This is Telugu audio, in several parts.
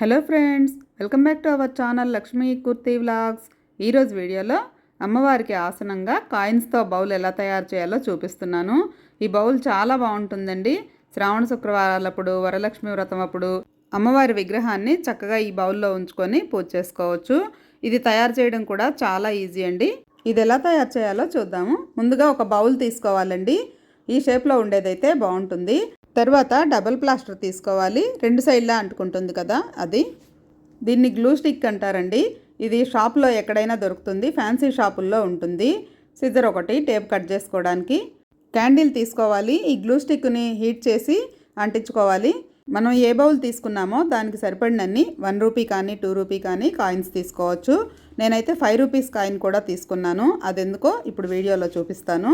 Hello friends welcome back to our channel Lakshmi kurti vlogs. ఈరోజు వీడియోలో అమ్మవారికి ఆసనంగా కాయిన్స్తో బౌల్ ఎలా తయారు చేయాలో చూపిస్తున్నాను. ఈ బౌల్ చాలా బాగుంటుందండి. శ్రావణ శుక్రవారాలప్పుడు వరలక్ష్మి వ్రతం అప్పుడు అమ్మవారి విగ్రహాన్ని చక్కగా ఈ బౌల్లో ఉంచుకొని పూజ చేసుకోవచ్చు. ఇది తయారు చేయడం కూడా చాలా ఈజీ అండి. ఇది ఎలా తయారు చేయాలో చూద్దాము. ముందుగా ఒక బౌల్ తీసుకోవాలండి. ఈ షేప్లో ఉండేదైతే బాగుంటుంది. తర్వాత డబల్ ప్లాస్టర్ తీసుకోవాలి. రెండు సైడ్లా అంటుకుంటుంది కదా అది. దీన్ని గ్లూ స్టిక్ అంటారండి. ఇది షాప్లో ఎక్కడైనా దొరుకుతుంది. ఫ్యాన్సీ షాపుల్లో ఉంటుంది. సిజర్ ఒకటి టేప్ కట్ చేసుకోవడానికి. క్యాండిల్ తీసుకోవాలి. ఈ గ్లూ స్టిక్ని హీట్ చేసి అంటించుకోవాలి. మనం ఏ బౌల్ తీసుకున్నామో దానికి సరిపడినన్ని వన్ రూపీ కానీ టూ రూపీ కానీ కాయిన్స్ తీసుకోవచ్చు. నేనైతే ఫైవ్ రూపీస్ కాయిన్ కూడా తీసుకున్నాను. అదెందుకో ఇప్పుడు వీడియోలో చూపిస్తాను.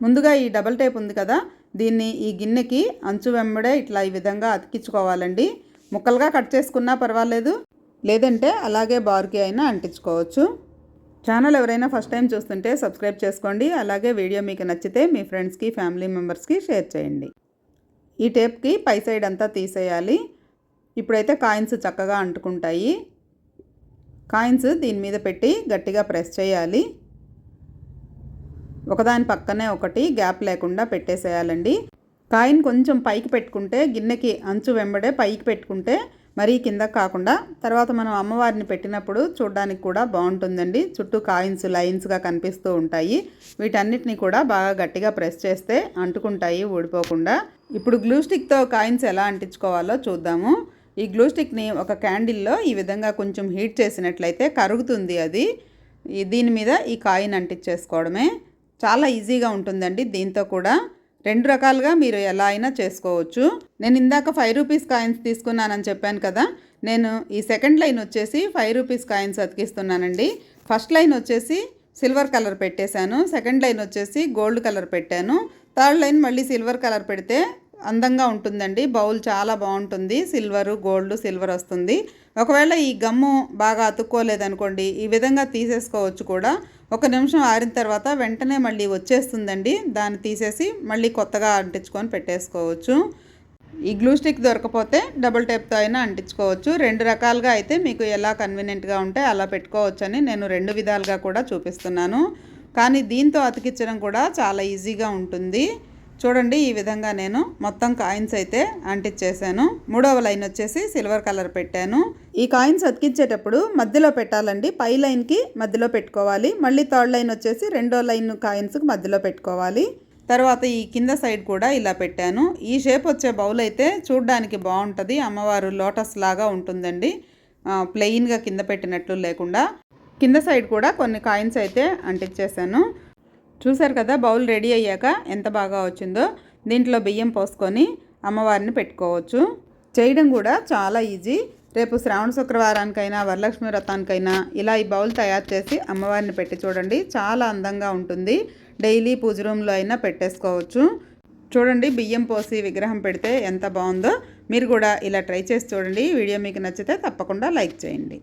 ముందుగా ఈ డబల్ టేప్ ఉంది కదా దీన్ని ఈ గిన్నెకి అంచు వెంబడే ఇట్లా ఈ విధంగా అతికించుకోవాలండి. ముక్కలుగా కట్ చేసుకున్నా పర్వాలేదు. లేదంటే అలాగే బార్కి అయినా అంటించుకోవచ్చు. ఛానల్ ఎవరైనా ఫస్ట్ టైం చూస్తుంటే సబ్స్క్రైబ్ చేసుకోండి. అలాగే వీడియో మీకు నచ్చితే మీ ఫ్రెండ్స్కి ఫ్యామిలీ మెంబర్స్కి షేర్ చేయండి. ఈ టేప్కి పై సైడ్ అంతా తీసేయాలి. ఇప్పుడైతే కాయిన్స్ చక్కగా అంటుకుంటాయి. కాయిన్స్ దీని మీద పెట్టి గట్టిగా ప్రెస్ చేయాలి. ఒకదాని పక్కనే ఒకటి గ్యాప్ లేకుండా పెట్టేసేయాలండి. కాయిన్ కొంచెం పైకి పెట్టుకుంటే గిన్నెకి అంచు వెంబడే పైకి పెట్టుకుంటే మరీ కింద కాకుండా తర్వాత మనం అమ్మవారిని పెట్టినప్పుడు చూడడానికి కూడా బాగుంటుందండి. చుట్టూ కాయిన్స్ లైన్స్గా కనిపిస్తూ ఉంటాయి. వీటన్నిటిని కూడా బాగా గట్టిగా ప్రెస్ చేస్తే అంటుకుంటాయి ఊడిపోకుండా. ఇప్పుడు గ్లూ స్టిక్తో కాయిన్స్ ఎలా అంటించుకోవాలో చూద్దాము. ఈ గ్లూ స్టిక్ని ఒక క్యాండిల్లో ఈ విధంగా కొంచెం హీట్ చేసినట్లయితే కరుగుతుంది అది. దీని మీద ఈ కాయిన్ అంటించేసుకోవడమే. చాలా ఈజీగా ఉంటుందండి. దీంతో కూడా రెండు రకాలుగా మీరు ఎలా అయినా చేసుకోవచ్చు. నేను ఇందాక ఫైవ్ రూపీస్ కాయిన్స్ తీసుకున్నానని చెప్పాను కదా. నేను ఈ సెకండ్ లైన్ వచ్చేసి ఫైవ్ రూపీస్ కాయిన్స్ అతికిస్తున్నానండి. ఫస్ట్ లైన్ వచ్చేసి సిల్వర్ కలర్ పెట్టేశాను. సెకండ్ లైన్ వచ్చేసి గోల్డ్ కలర్ పెట్టాను. థర్డ్ లైన్ మళ్ళీ సిల్వర్ కలర్ పెడితే అందంగా ఉంటుందండి. బౌల్ చాలా బాగుంటుంది. సిల్వరు గోల్డ్ సిల్వర్ వస్తుంది. ఒకవేళ ఈ గమ్ము బాగా అతుక్కోలేదనుకోండి ఈ విధంగా తీసేసుకోవచ్చు కూడా. ఒక నిమిషం ఆరిన తర్వాత వెంటనే మళ్ళీ వచ్చేస్తుందండి. దాన్ని తీసేసి మళ్ళీ కొత్తగా అంటించుకొని పెట్టేసుకోవచ్చు. ఈ గ్లూ స్టిక్ దొరకపోతే డబుల్ టేప్తో అయినా అంటించుకోవచ్చు. రెండు రకాలుగా అయితే మీకు ఎలా కన్వీనియంట్గా ఉంటే అలా పెట్టుకోవచ్చని నేను రెండు విధాలుగా కూడా చూపిస్తున్నాను. కానీ దీంతో అతికించడం కూడా చాలా ఈజీగా ఉంటుంది. చూడండి ఈ విధంగా నేను మొత్తం కాయిన్స్ అయితే అంటించేసాను మూడవ లైన్ వచ్చేసి సిల్వర్ కలర్ పెట్టాను. ఈ కాయిన్స్ అతికించేటప్పుడు మధ్యలో పెట్టాలండి. పై లైన్కి మధ్యలో పెట్టుకోవాలి. మళ్ళీ థర్డ్ లైన్ వచ్చేసి రెండో లైన్ కాయిన్స్కి మధ్యలో పెట్టుకోవాలి. తర్వాత ఈ కింద సైడ్ కూడా ఇలా పెట్టాను. ఈ షేప్ వచ్చే బౌల్ అయితే చూడడానికి బాగుంటుంది. అమ్మవారు లోటస్ లాగా ఉంటుందండి. ప్లెయిన్గా కింద పెట్టినట్లు లేకుండా. కింద సైడ్ కూడా కొన్ని కాయిన్స్ అయితే అంటించేసాను చూసారు కదా బౌల్ రెడీ అయ్యాక ఎంత బాగా వచ్చిందో. దీంట్లో బియ్యం పోసుకొని అమ్మవారిని పెట్టుకోవచ్చు. చేయడం కూడా చాలా ఈజీ. రేపు శ్రావణ శుక్రవారానికైనా వరలక్ష్మి వ్రతానికైనా ఇలా ఈ బౌల్ తయారు చేసి అమ్మవారిని పెట్టి చూడండి. చాలా అందంగా ఉంటుంది. డైలీ పూజ రూమ్లో అయినా పెట్టేసుకోవచ్చు. చూడండి బియ్యం పోసి విగ్రహం పెడితే ఎంత బాగుందో. మీరు కూడా ఇలా ట్రై చేసి చూడండి. వీడియో మీకు నచ్చితే తప్పకుండా లైక్ చేయండి.